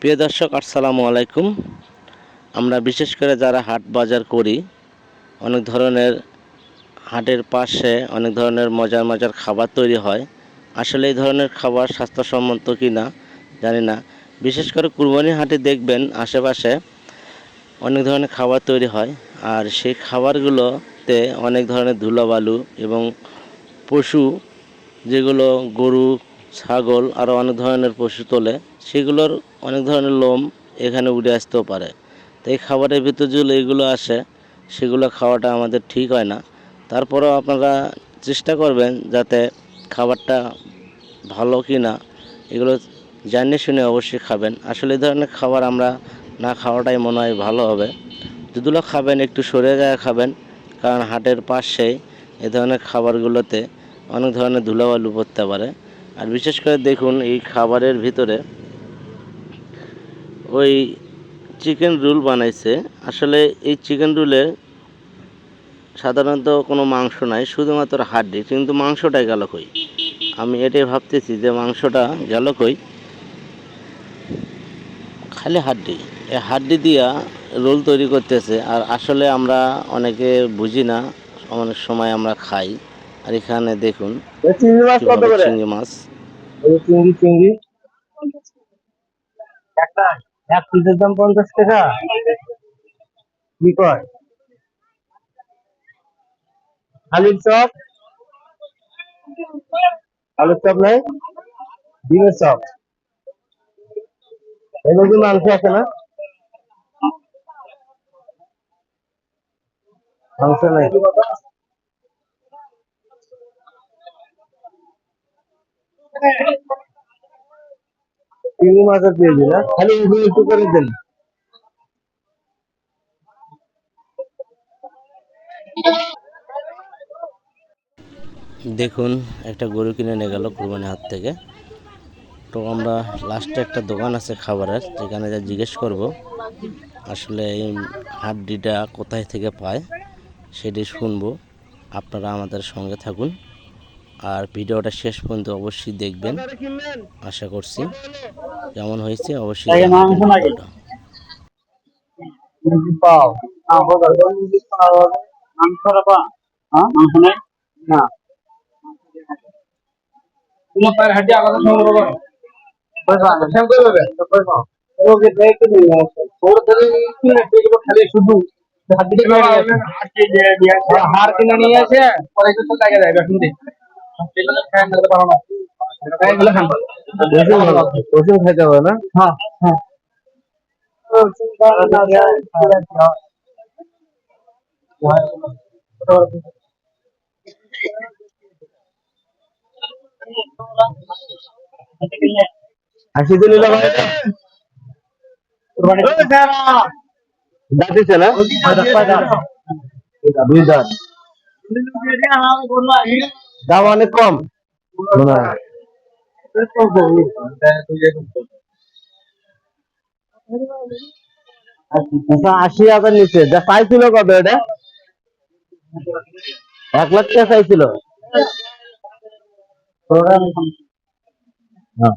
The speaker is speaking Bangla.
প্রিয় দর্শক, আসসালামু আলাইকুম। আমরা বিশেষ করে যারা হাট বাজার করি, অনেক ধরনের হাটের পাশে অনেক ধরনের মজার মজার খাবার তৈরি হয়। আসলে এই ধরনের খাবার স্বাস্থ্যসম্মত কি না জানি না। বিশেষ করে কুরবানি হাটে দেখবেন, আশেপাশে অনেক ধরনের খাবার তৈরি হয়। আর সেই খাবারগুলোতে অনেক ধরনের ধুলোবালু এবং পশু, যেগুলো গরু ছাগল আরও অনেক ধরনের পশু তোলে, সেগুলোর অনেক ধরনের লোম এখানে উড়ে আসতেও পারে। তো এই খাবারের ভিতর যেগুলো এগুলো আসে, সেগুলো খাওয়াটা আমাদের ঠিক হয় না। তারপরেও আপনারা চেষ্টা করবেন যাতে খাবারটা ভালো কি না এগুলো জানিয়ে শুনে অবশ্যই খাবেন। আসলে এই ধরনের খাবার আমরা না খাওয়াটাই মনে হয় ভালো হবে। যেগুলো খাবেন, একটু সরে যায় খাবেন, কারণ হাটের পাশেই এ ধরনের খাবারগুলোতে অনেক ধরনের ধুলাবালু পড়তে পারে। আর বিশেষ করে দেখুন এই খাবারের ভিতরে ওই চিকেন রুল বানাইছে। আসলে এই চিকেন রুলে সাধারণত কোনো মাংস নাই, শুধুমাত্র হাড্ডি, কিন্তু মাংসটাই গেল কই? আমি এটাই ভাবতেছি যে মাংসটা গেল কই? খালি হাড্ডি। এই হাড্ডি দিয়া রোল তৈরি করতেছে, আর আসলে আমরা অনেকে বুঝি না, অনেক সময় আমরা খাই। আর এখানে দেখুন চিংড়ি মাছ কত করে? চিংড়ি মাছ? চিংড়ি চিংড়ি। একটা এক পিসের দাম পঞ্চাশ টাকা। কি কয়? আলুর চপ? আলুর চপ নাই? ডিমের চপ। এর মধ্যে মাংস আছে না? মাংস নাই। খালি একটু করে দেন। দেখুন, একটা গরু কিনে নিয়ে গেল কুরবানি হাট থেকে। তো আমরা লাস্টে একটা দোকান আছে খাবারের, যেখানে যা জিজ্ঞেস করব, আসলে এই হাড্ডিটা কোথায় থেকে পায় সেটি শুনব। আপনারা আমাদের সঙ্গে থাকুন। আর ভিডিওটা শেষ পর্যন্ত অবশ্যই দেখবেন। আশা করছি। কেমন হয়েছে? অবশ্যই হ্যাঁ শুধু হাড় কিনে নিয়ে আসে। পরে কিছু লাগে যায় বেসন রসুন খাইতে হবে না হ্যাঁ হ্যাঁ আশি দিন দাঁতিছে না দুই দাঁত। দাম অনেক কম। আশি হাজার নিচে যা চাইছিল কত এটা? এক লাখ টাকা চাইছিল। হ্যাঁ।